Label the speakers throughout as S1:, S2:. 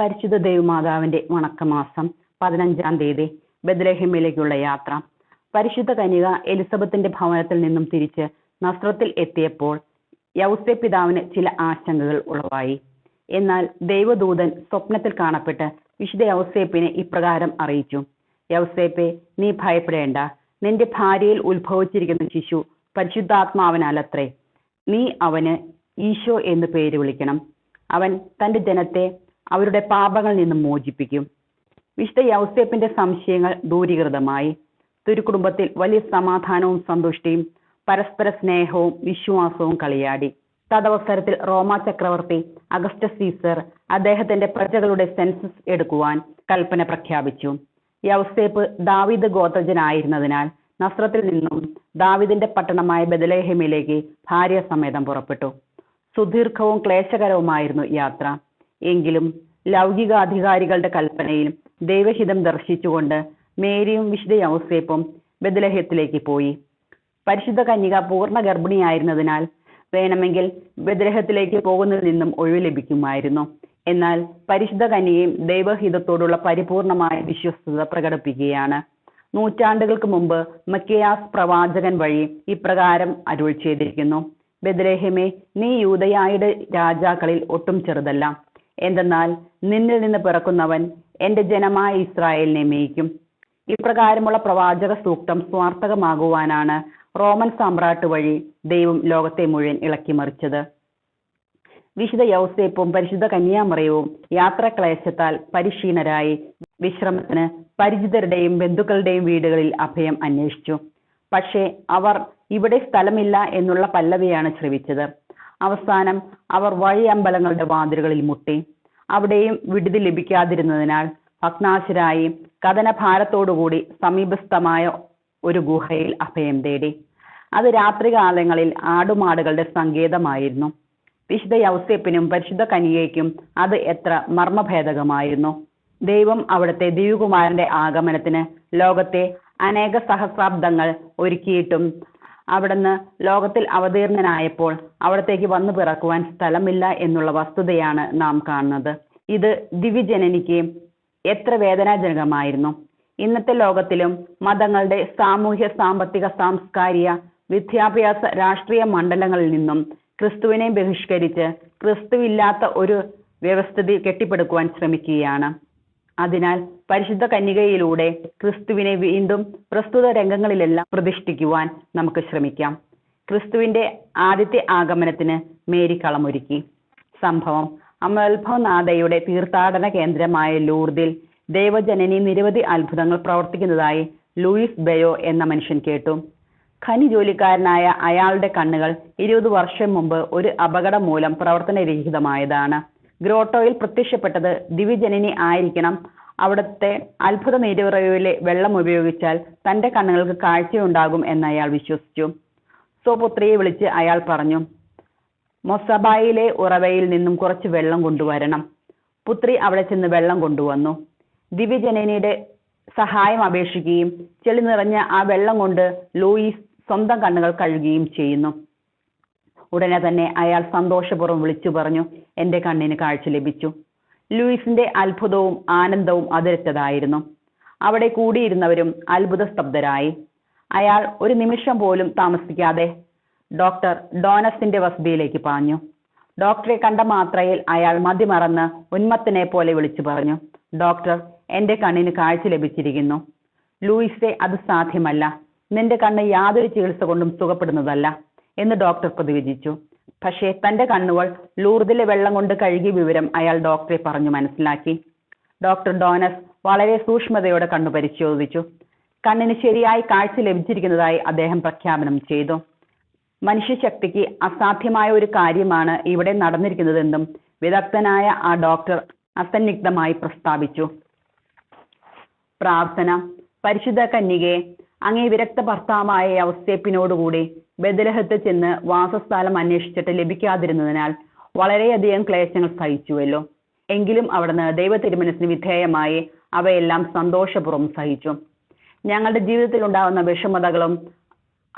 S1: പരിശുദ്ധ ദേവമാതാവിന്റെ വണക്കമാസം പതിനഞ്ചാം തീയതി ബദ്ലേഹിമിലേക്കുള്ള യാത്ര. പരിശുദ്ധ കനിക എലിസബത്തിന്റെ ഭവനത്തിൽ നിന്നും തിരിച്ച് നസ്രത്തിൽ എത്തിയപ്പോൾ യൗസെ പിതാവിന് ചില ആശങ്കകൾ ഉളവായി. എന്നാൽ ദൈവദൂതൻ സ്വപ്നത്തിൽ കാണപ്പെട്ട് വിശുദ്ധ യൗസേപ്പിനെ ഇപ്രകാരം അറിയിച്ചു. യൗസേപ്പെ നീ ഭയപ്പെടേണ്ട. നിന്റെ ഭാര്യയിൽ ഉത്ഭവിച്ചിരിക്കുന്ന ശിശു പരിശുദ്ധാത്മാവനല്ലത്രേ. നീ അവന് ഈശോ എന്ന് പേര് വിളിക്കണം. അവൻ തന്റെ ജനത്തെ അവരുടെ പാപങ്ങളിൽ നിന്നും മോചിപ്പിക്കും. വിശുദ്ധ യൗസേപ്പിന്റെ സംശയങ്ങൾ ദൂരീകൃതമായി. തിരുക്കുടുംബത്തിൽ വലിയ സമാധാനവും സന്തുഷ്ടിയും പരസ്പര സ്നേഹവും വിശ്വാസവും കളിയാടി. തദവസരത്തിൽ റോമ ചക്രവർത്തി അഗസ്റ്റ സീസർ അദ്ദേഹത്തിന്റെ പ്രജകളുടെ സെൻസസ് എടുക്കുവാൻ കൽപ്പന പ്രഖ്യാപിച്ചു. യൗസേപ്പ് ദാവിദ് ഗോത്രജനായിരുന്നതിനാൽ നസ്രത്തിൽ നിന്നും ദാവിദിന്റെ പട്ടണമായ ബദലേഹമിലേക്ക് ഭാര്യ സമേതം പുറപ്പെട്ടു. സുദീർഘവും ക്ലേശകരവുമായിരുന്നു യാത്ര. എങ്കിലും ലൗകികാധികാരികളുടെ കൽപ്പനയിൽ ദൈവഹിതം ദർശിച്ചുകൊണ്ട് മേരിയും വിശുദ്ധ യൗസേപ്പും ബദലഹത്തിലേക്ക് പോയി. പരിശുദ്ധ കന്യക പൂർണ ഗർഭിണിയായിരുന്നതിനാൽ വേണമെങ്കിൽ ബദലഹത്തിലേക്ക് പോകുന്നതിൽ നിന്നും ഒഴിവ് ലഭിക്കുമായിരുന്നു. എന്നാൽ പരിശുദ്ധ കന്യകയും ദൈവഹിതത്തോടുള്ള പരിപൂർണമായ വിശ്വസ്തത പ്രകടിപ്പിക്കുകയാണ്. നൂറ്റാണ്ടുകൾക്ക് മുമ്പ് മക്കിയാസ് പ്രവാചകൻ വഴി ഇപ്രകാരം അരുൾ ചെയ്തിരിക്കുന്നു. ബദ്രേഹമേ നീ യൂതയായുടെ രാജാക്കളിൽ ഒട്ടും ചെറുതല്ല. എന്തെന്നാൽ നിന്നിൽ നിന്ന് പിറക്കുന്നവൻ എന്റെ ജനമായ ഇസ്രായേലിനെ മേയ്ക്കും. ഇപ്രകാരമുള്ള പ്രവാചക സൂക്തം സ്വാർത്ഥകമാകുവാനാണ് റോമൻ സാമ്രാട്ട് വഴി ദൈവം ലോകത്തെ മുഴുവൻ ഇളക്കിമറിച്ചത് വിശുദ്ധ യൗസേപ്പും പരിശുദ്ധ കന്യാമറയവും യാത്രാക്ലേശത്താൽ പരിക്ഷീണരായി വിശ്രമത്തിന് പരിചിതരുടെയും ബന്ധുക്കളുടെയും വീടുകളിൽ അഭയം അന്വേഷിച്ചു. പക്ഷേ അവർ ഇവിടെ സ്ഥലമില്ല എന്നുള്ള പല്ലവിയാണ് ശ്രവിച്ചത്. അവസാനം അവർ വഴിയമ്പലങ്ങളുടെ വാതിലുകളിൽ മുട്ടി. അവിടെയും വിടുതി ലഭിക്കാതിരുന്നതിനാൽ ഭഗ്നാശരായി കഥനഭാരത്തോടുകൂടി സമീപസ്ഥമായ ഒരു ഗുഹയിൽ അഭയം തേടി. അത് രാത്രികാലങ്ങളിൽ ആടുമാടുകളുടെ സങ്കേതമായിരുന്നു. വിശുദ്ധ യൗസേപ്പിനും പരിശുദ്ധ കനിയയ്ക്കും അത് എത്ര മർമ്മഭേദകമായിരുന്നു. ദൈവം അവിടുത്തെ ദിവ്യകുമാരന്റെ ആഗമനത്തിന് ലോകത്തെ അനേക സഹസ്രാബ്ദങ്ങൾ ഒരുക്കിയിട്ടും അവിടുന്ന് ലോകത്തിൽ അവതീർണനായപ്പോൾ അവിടത്തേക്ക് വന്നു പിറക്കുവാൻ സ്ഥലമില്ല എന്നുള്ള വസ്തുതയാണ് നാം കാണുന്നത്. ഇത് ദിവിജനനിക്ക് എത്ര വേദനാജനകമായിരുന്നു. ഇന്നത്തെ ലോകത്തിലും മതങ്ങളുടെ സാമൂഹ്യ സാമ്പത്തിക സാംസ്കാരിക വിദ്യാഭ്യാസ രാഷ്ട്രീയ മണ്ഡലങ്ങളിൽ നിന്നും ക്രിസ്തുവിനെ ബഹിഷ്കരിച്ച് ക്രിസ്തുവില്ലാത്ത ഒരു വ്യവസ്ഥിതി കെട്ടിപ്പടുക്കുവാൻ ശ്രമിക്കുകയാണ്. അതിനാൽ പരിശുദ്ധ കന്യകയിലൂടെ ക്രിസ്തുവിനെ വീണ്ടും പ്രസ്തുത രംഗങ്ങളിലെല്ലാം പ്രതിഷ്ഠിക്കുവാൻ നമുക്ക് ശ്രമിക്കാം. ക്രിസ്തുവിന്റെ ആദ്യത്തെ ആഗമനത്തിന് മേരി കളമൊരുക്കി. സംഭവം അമൽഭവനാഥയുടെ തീർത്ഥാടന കേന്ദ്രമായ ലൂർദിൽ ദൈവജനനി നിരവധി അത്ഭുതങ്ങൾ പ്രവർത്തിക്കുന്നതായി ലൂയിസ് ബയോ എന്ന മനുഷ്യൻ കേട്ടു. ഖനി ജോലിക്കാരനായ അയാളുടെ കണ്ണുകൾ ഇരുപത് വർഷം മുമ്പ് ഒരു അപകടം മൂലം പ്രവർത്തനരഹിതമായതാണ്. ഗ്രോട്ടോയിൽ പ്രത്യക്ഷപ്പെട്ടത് ദിവിജനനി ആയിരിക്കണം. അവിടുത്തെ അത്ഭുത നീരുറവിലെ വെള്ളം ഉപയോഗിച്ചാൽ തന്റെ കണ്ണുകൾക്ക് കാഴ്ചയുണ്ടാകും എന്ന് അയാൾ വിശ്വസിച്ചു. സ്വപുത്രിയെ വിളിച്ച് അയാൾ പറഞ്ഞു മൊസബായിലെ ഉറവയിൽ നിന്നും കുറച്ച് വെള്ളം കൊണ്ടുവരണം. പുത്രി അവിടെ ചെന്ന് വെള്ളം കൊണ്ടുവന്നു. ദിവ്യജനനിയുടെ സഹായം അപേക്ഷിക്കുകയും ചെളി നിറഞ്ഞ ആ വെള്ളം കൊണ്ട് ലൂയിസ് സ്വന്തം കണ്ണുകൾ കഴുകുകയും ചെയ്യുന്നു. ഉടനെ തന്നെ അയാൾ സന്തോഷപൂർവം വിളിച്ചു പറഞ്ഞു എന്റെ കണ്ണിന് കാഴ്ച ലഭിച്ചു. ലൂയിസിന്റെ അത്ഭുതവും ആനന്ദവും അതിരറ്റതായിരുന്നു അവിടെ കൂടിയിരുന്നവരും അത്ഭുത സ്തബ്ധരായി. അയാൾ ഒരു നിമിഷം പോലും താമസിക്കാതെ ഡോക്ടർ ഡോനസിന്റെ വസതിയിലേക്ക് പാഞ്ഞു. ഡോക്ടറെ കണ്ട മാത്രയിൽ അയാൾ മതിമറന്ന് ഉന്മത്തിനെ പോലെ വിളിച്ചു പറഞ്ഞു ഡോക്ടർ എന്റെ കണ്ണിന് കാഴ്ച ലഭിച്ചിരിക്കുന്നു. ലൂയിസെ അത് സാധ്യമല്ല. നിന്റെ കണ്ണ് യാതൊരു ചികിത്സ കൊണ്ടും സുഖപ്പെടുന്നതല്ല. എന്ന് ഡോക്ടർ പ്രതിവിധിച്ചു പക്ഷേ തന്റെ കണ്ണുകൾ ലൂർദിലെ വെള്ളം കൊണ്ട് കഴുകിയ വിവരം അയാൾ ഡോക്ടറെ പറഞ്ഞു മനസ്സിലാക്കി. ഡോക്ടർ ഡോനസ് വളരെ സൂക്ഷ്മതയോടെ കണ്ണു പരിശോധിച്ചു. കണ്ണിന് ശരിയായി കാഴ്ച ലഭിച്ചിരിക്കുന്നതായി അദ്ദേഹം പ്രഖ്യാപനം ചെയ്തു. മനുഷ്യശക്തിക്ക് അസാധ്യമായ ഒരു കാര്യമാണ് ഇവിടെ നടന്നിരിക്കുന്നതെന്നും വിദഗ്ധനായ ആ ഡോക്ടർ അസന്നിഗ്ധമായി പ്രസ്താവിച്ചു. പ്രാർത്ഥന പരിശുദ്ധ കന്യകയെ അങ്ങേ വിരക്ത ഭർത്താവായ യൗസേപ്പിനോടുകൂടി ബദലഹത്ത് ചെന്ന് വാസസ്ഥലം അന്വേഷിച്ചിട്ട് ലഭിക്കാതിരുന്നതിനാൽ വളരെയധികം ക്ലേശങ്ങൾ സഹിച്ചുവല്ലോ. എങ്കിലും അവിടുന്ന് ദൈവ തിരുമനസിന് വിധേയമായി അവയെല്ലാം സന്തോഷപൂർവം സഹിച്ചു. ഞങ്ങളുടെ ജീവിതത്തിൽ ഉണ്ടാകുന്ന വിഷമതകളും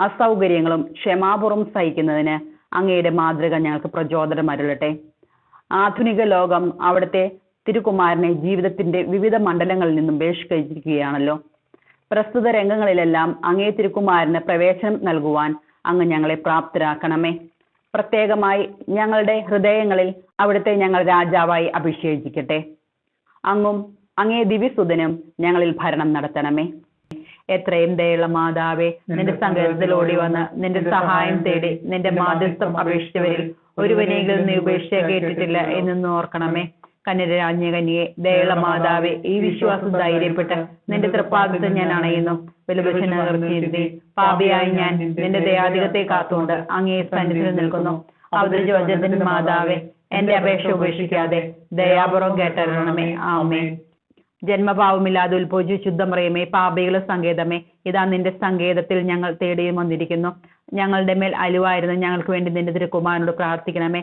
S1: അസൗകര്യങ്ങളും ക്ഷമാപൂർവം സഹിക്കുന്നതിന് അങ്ങയുടെ മാതൃക ഞങ്ങൾക്ക് പ്രചോദനം അരുളട്ടെ. ആധുനിക ലോകം അവിടുത്തെ തിരുകുമാരനെ ജീവിതത്തിന്റെ വിവിധ മണ്ഡലങ്ങളിൽ നിന്നും ബഹിഷ്കരിച്ചിരിക്കുകയാണല്ലോ. പ്രസ്തുത രംഗങ്ങളിലെല്ലാം അങ്ങേ തിരുക്കുമാരന് പ്രവേശനം നൽകുവാൻ അങ്ങ് ഞങ്ങളെ പ്രാപ്തരാക്കണമേ. പ്രത്യേകമായി ഞങ്ങളുടെ ഹൃദയങ്ങളിൽ അവിടുത്തെ ഞങ്ങൾ രാജാവായി അഭിഷേചിക്കട്ടെ അങ്ങും അങ്ങേ ദിവ്യസുതനും ഞങ്ങളിൽ ഭരണം നടത്തണമേ. എത്രയും ദയുള്ള മാതാവേ നിന്റെ സങ്കേതത്തിൽ ഓടി വന്ന് നിന്റെ സഹായം തേടി നിന്റെ മാതൃത്വം അപേക്ഷിച്ചവരിൽ ഒരുവനെങ്കിലും നീ ഉപേക്ഷ കേട്ടിട്ടില്ല എന്നൊന്ന് ഓർക്കണമേ. കന്യരാജ്ഞ കന്യയെ ദയുള്ള മാതാവേ ഈ വിശ്വാസം ധൈര്യപ്പെട്ട് നിന്റെ തൃപ്പാദത്തെ ഞാൻ അണയുന്നു. വലുപക്ഷനീർത്തി പാപിയായി ഞാൻ നിന്റെ ദയാധികത്തെ കാത്തുകൊണ്ട് അങ്ങേ സന്നിധിയിൽ നിൽക്കുന്നു. അവതരിച്ച മാതാവെ എന്റെ അപേക്ഷ ഉപേക്ഷിക്കാതെ ദയാപുറം കേട്ടറിയണമേ. ആമേ ജന്മഭാവമില്ലാതെ ഉത്ഭവിച്ചു ശുദ്ധമറിയമേ പാപികളെ സങ്കേതമേ. ഇതാ നിന്റെ സങ്കേതത്തിൽ ഞങ്ങൾ തേടിയും വന്നിരിക്കുന്നു. ഞങ്ങളുടെ മേൽ അലുവായിരുന്നു ഞങ്ങൾക്ക് വേണ്ടി നിന്റെ തിരുക്കുമാരനോട് പ്രാർത്ഥിക്കണമേ.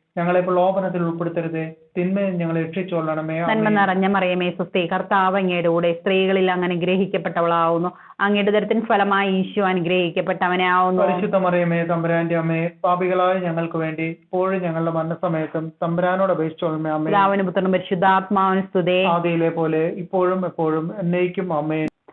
S2: ഞങ്ങളെ പ്രലോഭനത്തിൽ ഉൾപ്പെടുത്തരുത്. തിന്മയിൽ ഞങ്ങളെ രക്ഷിച്ചോളണമേ
S1: നന്മ. നിറഞ്ഞ മറിയമേ സുസ്ഥി കർത്താവ് അങ്ങയുടെ കൂടെ സ്ത്രീകളിൽ അങ്ങനെ ഗ്രഹിക്കപ്പെട്ടവളാവുന്നു. അങ്ങയുടെ ദരത്തിന് ഫലമായി ഈശോ അനുഗ്രഹിക്കപ്പെട്ടവനെ ആവുന്നു
S2: പരിശുദ്ധ മറിയമേ തമ്പുരാന്റെ അമ്മയെ പാപികളായ ഞങ്ങൾക്ക് വേണ്ടി ഇപ്പോഴും ഞങ്ങളുടെ മരണസമയത്തും തമ്പുരാനോട് അപേക്ഷിച്ചോളമേ അമ്മേ
S1: പിതാവിന് പുത്രനും പരിശുദ്ധാത്മാവിന് സ്തുതേ.
S2: ആദിയിലെ പോലെ ഇപ്പോഴും എപ്പോഴും എന്നേക്കും അമ്മേ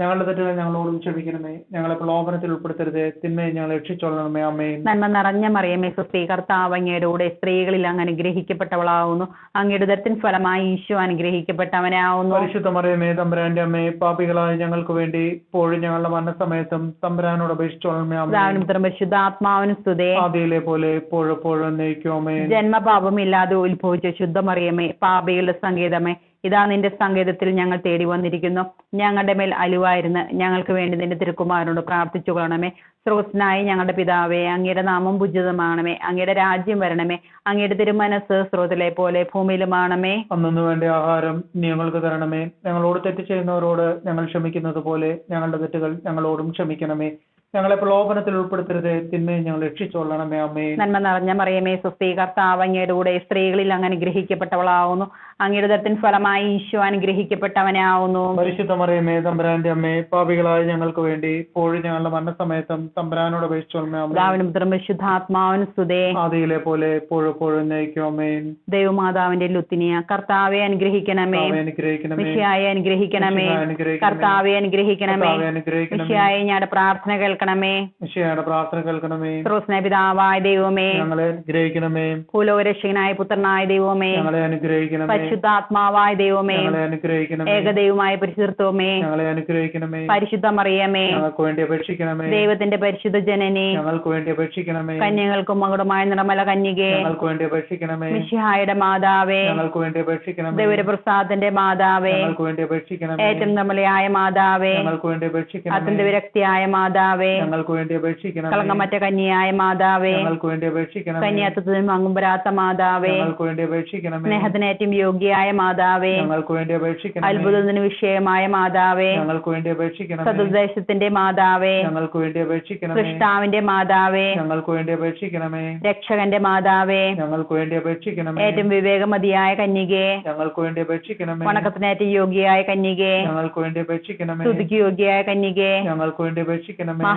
S2: ഞങ്ങളുടെ തെറ്റുകൾ ഞങ്ങളോടും ക്ഷമിക്കണമേ. ഞങ്ങളെ പ്രലോഭനത്തിൽ ഉൾപ്പെടുത്തരുത്. തിന്മയെ ഞങ്ങൾ രക്ഷിച്ചോളണമേ. അമ്മേ
S1: നന്മ നിറഞ്ഞ മറിയമേ സുസ്ത്രീ കർത്താവ് അങ്ങയുടെ കൂടെ സ്ത്രീകളിൽ അങ്ങ് അനുഗ്രഹിക്കപ്പെട്ടവളാവുന്നു. അങ്ങയുടെ ദത്തിൻ ഫലമായി ഈശോ അനുഗ്രഹിക്കപ്പെട്ടവനാവുന്നു.
S2: പരിശുദ്ധ മറിയമേ തമ്പുരാന്റെ അമ്മേ പാപികളായ ഞങ്ങൾക്ക് വേണ്ടി ഇപ്പോഴും ഞങ്ങളുടെ മരണസമയത്തും തമ്പുരാനോട് അപേക്ഷിച്ചോളണമേ. അമ്മേ
S1: പരിശുദ്ധാത്മാവിനും സ്തുതേ.
S2: ആദിയിലെ പോലെ എപ്പോഴും എപ്പോഴും
S1: ജന്മപാപമില്ലാതെ ഉത്ഭവിച്ച ശുദ്ധ മറിയമേ പാപികളുടെ സങ്കേതമേ ഇതാ നിന്റെ സങ്കേതത്തിൽ ഞങ്ങൾ തേടി വന്നിരിക്കുന്നു. ഞങ്ങളുടെ മേൽ അലുവായിരുന്നു ഞങ്ങൾക്ക് വേണ്ടി നിന്റെ തിരുക്കുമാരനോട് പ്രാർത്ഥിച്ചു കൊള്ളണമേ സ്രോസ്നായി ഞങ്ങളുടെ പിതാവേ അങ്ങയുടെ നാമം ഭുജിതമാണമേ. അങ്ങയുടെ രാജ്യം വരണമേ. അങ്ങയുടെ തിരുമനസ് സ്രോതിലെ പോലെ ഭൂമിയിലുമാണമേ.
S2: അന്നു വേണ്ടി ആഹാരം ഞങ്ങൾക്ക് തരണമേ. ഞങ്ങളോട് തെറ്റ് ചെയ്യുന്നവരോട് ഞങ്ങൾ ക്ഷമിക്കുന്നത് പോലെ ഞങ്ങളുടെ തെറ്റുകൾ ഞങ്ങളോടും ക്ഷമിക്കണമേ. ഞങ്ങളെ പ്രലോഭനത്തിൽ ഉൾപ്പെടുത്തരുത്. തിന്മയെ ഞങ്ങൾ രക്ഷിച്ചോളണമേ അമ്മേ.
S1: നന്മ നിറഞ്ഞ മറിയമേ സുസ്ഥീ കർത്താവ് അങ്ങയുടെ കൂടെ സ്ത്രീകളിൽ അങ്ങ് അനുഗ്രഹിക്കപ്പെട്ടവളാവുന്നു. അങ്ങയുടെ ദത്തിൻ ഫലമായി ഈശോ അനുഗ്രഹിക്കപ്പെട്ടവനാവുന്നു.
S2: പരിശുദ്ധ മറിയമേ തമ്പരാന്റെ അമ്മേ പാപികളായ ഞങ്ങൾക്ക് വേണ്ടി ഇപ്പോഴും ഞങ്ങളുടെ മരണസമയത്തും തമ്പുരാനോട്
S1: പിതാവിനും പുത്രനും പരിശുദ്ധാത്മാവിനും
S2: ആദിയിലെ പോലെ എപ്പോഴും എപ്പോഴും എന്നേക്കും
S1: ദൈവമാതാവിന്റെ ലുത്തിനിയ കർത്താവെ അനുഗ്രഹിക്കണമേ.
S2: അനുഗ്രഹിക്കണമേ.
S1: അനുഗ്രഹിക്കണമേ. കർത്താവെ അനുഗ്രഹിക്കണമേ.
S2: അനുഗ്രഹിക്കണമേ.
S1: മിശിയായെ ഞങ്ങളുടെ പ്രാർത്ഥന കേൾക്കണമേ.
S2: മിശിഹായുടെ പ്രാർത്ഥന കേൾക്കണമേ.
S1: സ്രോസ്ന പിതാവായ ദൈവമേ
S2: ഞങ്ങളെ അനുഗ്രഹിക്കണമേ.
S1: ഭൂലോകരക്ഷകനായ പുത്രനായ ദൈവമേ
S2: ഞങ്ങളെ അനുഗ്രഹിക്കണമേ.
S1: പരിശുദ്ധാത്മാവായ ദൈവമേ
S2: ഞങ്ങളെ അനുഗ്രഹിക്കണമേ.
S1: ഏകദൈവമായ പരിശുദ്ധത്വമേ
S2: ഞങ്ങളെ അനുഗ്രഹിക്കണമേ.
S1: പരിശുദ്ധ മറിയമേ
S2: ഞങ്ങൾക്ക് വേണ്ടി അപേക്ഷിക്കണമേ.
S1: ദൈവത്തിന്റെ പരിശുദ്ധ ജനനെ
S2: ഞങ്ങൾക്ക് വേണ്ടി അപേക്ഷിക്കണമേ.
S1: കന്യകൾക്കും മകുടമായ നിറമല കന്യകെ
S2: ഞങ്ങൾക്ക് വേണ്ടി അപേക്ഷിക്കണമേ.
S1: മിശിഹായുടെ മാതാവേ
S2: ഞങ്ങൾക്ക് വേണ്ടി അപേക്ഷിക്കണമേ.
S1: ദൈവപ്രസാദന്റെ മാതാവേ
S2: ഞങ്ങൾക്ക് വേണ്ടി അപേക്ഷിക്കണമേ.
S1: ഏറ്റവും നമ്മളെയായ മാതാവേ
S2: ഞങ്ങൾക്ക് വേണ്ടി അപേക്ഷിക്കണമേ.
S1: അത്യന്ത വിരക്തിയായ മാതാവേ
S2: ഞങ്ങൾക്ക് വേണ്ടി അപേക്ഷിക്കണം
S1: കളങ്കമറ്റ കന്യായ മാതാവേ
S2: ഞങ്ങൾക്ക് വേണ്ടി അപേക്ഷിക്കണം
S1: കന്യാത്വത്തിനും മങ്ങുമ്പരാത്ത മാതാവേ
S2: ഞങ്ങൾക്ക് വേണ്ടി അപേക്ഷിക്കണം
S1: സ്നേഹത്തിനേറ്റവും യോഗ്യയായ മാതാവേ
S2: ഞങ്ങൾക്ക് വേണ്ടി അപേക്ഷിക്കണം
S1: അത്ഭുതത്തിന് വിഷയമായ മാതാവേ
S2: ഞങ്ങൾക്ക് വേണ്ടി അപേക്ഷിക്കണം
S1: സതുദ്ദേശത്തിന്റെ മാതാവേ
S2: ഞങ്ങൾക്ക് വേണ്ടി അപേക്ഷിക്കണം
S1: കൃഷ്ണാവിന്റെ മാതാവേ
S2: ഞങ്ങൾക്ക് വേണ്ടി അപേക്ഷിക്കണമേ
S1: രക്ഷകന്റെ മാതാവേ
S2: ഞങ്ങൾക്ക് വേണ്ടി അപേക്ഷിക്കണമേ
S1: ഏറ്റവും വിവേകമതിയായ കന്യകെ
S2: ഞങ്ങൾക്ക് വേണ്ടി അപേക്ഷിക്കണമേ
S1: വണക്കത്തിനേറ്റവും യോഗ്യയായ കന്യകെ
S2: ഞങ്ങൾക്ക് വേണ്ടി അപേക്ഷിക്കണമേ
S1: സ്തുതിക്ക് യോഗ്യയായ കന്യകെ
S2: ഞങ്ങൾക്ക് വേണ്ടി അപേക്ഷിക്കണമേ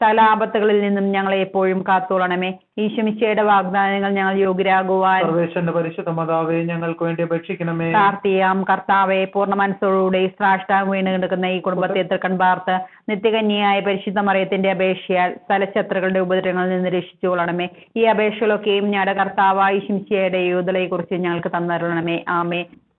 S1: സകല ആപത്തുകളിൽ നിന്നും ഞങ്ങളെ എപ്പോഴും കാത്തോളണമേ. ഈശ്വമിച്ചയുടെ വാഗ്ദാനങ്ങൾ ഞങ്ങൾ യോഗ്യരാകുവാൻ
S2: സർവേശ്വരന്റെ പരിശുദ്ധ മാതാവെ ഞങ്ങൾക്ക് വേണ്ടി അപേക്ഷിക്കണമേ.
S1: പ്രാർത്ഥിയാം കർത്താവെ പൂർണ മനസ്സോടുകൂടി ശ്രാഷ്ടാവ് വീണ് കിടക്കുന്ന ഈ കുടുംബത്തെ തൃക്കൺ പാർത്ത് നിത്യകന്യയായ പരിശുദ്ധ മറിയത്തിന്റെ അപേക്ഷയാൽ സ്ഥലശത്രുക്കളുടെ ഉപദ്രവങ്ങളിൽ നിന്ന് രക്ഷിച്ചുകൊള്ളണമേ. ഈ അപേക്ഷകളൊക്കെയും ഞങ്ങളുടെ കർത്താവായ ശിംശയുടെ യൂതലയെ കുറിച്ച് ഞങ്ങൾക്ക് തന്നരുളണമേ. ആമേ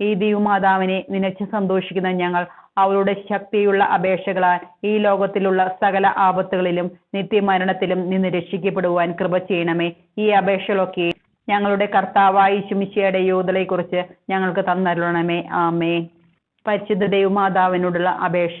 S1: ഈ ദൈവമാതാവിനെ നിനച്ച് സന്തോഷിക്കുന്ന ഞങ്ങൾ അവളുടെ ശക്തിയുള്ള അപേക്ഷകളാൽ ഈ ലോകത്തിലുള്ള സകല ആപത്തുകളിലും നിത്യമരണത്തിലും നിന്ന് രക്ഷിക്കപ്പെടുവാൻ കൃപ ചെയ്യണമേ. ഈ അപേക്ഷകളൊക്കെ ഞങ്ങളുടെ കർത്താവായ ശുമിശയുടെ യോധലയെക്കുറിച്ച് ഞങ്ങൾക്ക് തന്നരുളണമേ. ആമേ പരിശുദ്ധ ദൈവമാതാവിനോടുള്ള അപേക്ഷ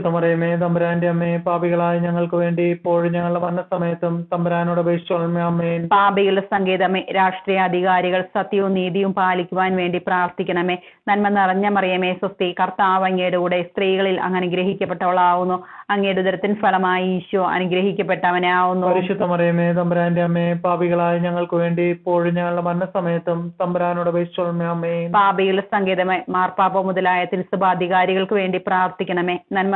S2: മറിയമേ തമ്പുരാന്റെ അമ്മേ പാപികളായ ഞങ്ങൾക്ക് വേണ്ടി ഇപ്പോഴും ഞങ്ങളുടെ മരണസമയത്തും തമ്പുരാനോട് അപേക്ഷിച്ചോളമേ അമ്മേൻ
S1: പാപികളുടെ സങ്കേതമേ രാഷ്ട്രീയ അധികാരികൾ സത്യവും നീതിയും പാലിക്കുവാൻ വേണ്ടി പ്രാർത്ഥിക്കണമേ. നന്മ നിറഞ്ഞ മറിയമേ സ്വസ്തി കർത്താവ് അങ്ങയുടെ കൂടെ സ്ത്രീകളിൽ അങ്ങ് അനുഗ്രഹിക്കപ്പെട്ടവളാവുന്നു അങ്ങയുടെ ഉദരത്തിൻ ഫലമായി ഈശോ അനുഗ്രഹിക്കപ്പെട്ടവനാവുന്നു.
S2: പരിശുദ്ധ മറിയമേ തമ്പുരാന്റെ അമ്മേ പാപികളായ ഞങ്ങൾക്ക് വേണ്ടി ഇപ്പോഴും ഞങ്ങളുടെ മരണസമയത്തും തമ്പുരാനോട് അപേക്ഷിച്ചോളമേ അമ്മേൻ
S1: പാപികളുടെ സങ്കേതമേ മാർപ്പാപ്പ മുതലായ തിരുസഭാധികാരികൾക്ക് വേണ്ടി പ്രാർത്ഥിക്കണമേ. നന്മ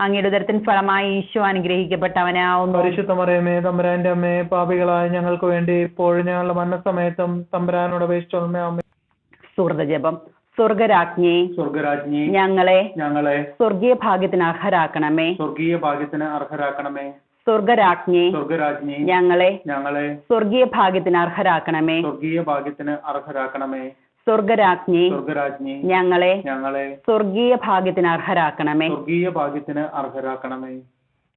S1: അങ്ങയുടെ ഉദരത്തിൻ ഫലമായി ഈശോ അനുഗ്രഹിക്കപ്പെട്ടവനാവുന്നു.
S2: പരിശുദ്ധ മറിയമേ തമ്പുരാന്റെ അമ്മേ പാപികളായ ഞങ്ങൾക്ക് വേണ്ടി ഇപ്പോഴും ഞങ്ങളുടെ മരണസമയത്തും തമ്പുരാനോട് അപേക്ഷിച്ചോളമേ അമ്മേ
S1: സുഹൃത ജപം സ്വർഗരാജ്ഞി
S2: സ്വർഗരാജ്ഞി
S1: ഞങ്ങളെ
S2: ഞങ്ങളെ
S1: സ്വർഗീയ ഭാഗ്യത്തിന് അർഹരാക്കണമേ.
S2: സ്വർഗീയ ഭാഗ്യത്തിന് അർഹരാക്കണമേ.
S1: സ്വർഗരാജ്ഞി
S2: സ്വർഗരാജ്ഞി
S1: ഞങ്ങളെ
S2: ഞങ്ങളെ
S1: സ്വർഗീയ ഭാഗ്യത്തിന് അർഹരാക്കണമേ.
S2: സ്വർഗീയ ഭാഗ്യത്തിന് അർഹരാക്കണമേ.
S1: സ്വർഗരാജ്ഞി
S2: സ്വർഗരാജ്ഞി
S1: ഞങ്ങളെ
S2: ഞങ്ങളെ
S1: സ്വർഗീയ ഭാഗ്യത്തിന് അർഹരാക്കണമേ.
S2: സ്വർഗീയ ഭാഗ്യത്തിന് അർഹരാക്കണമേ.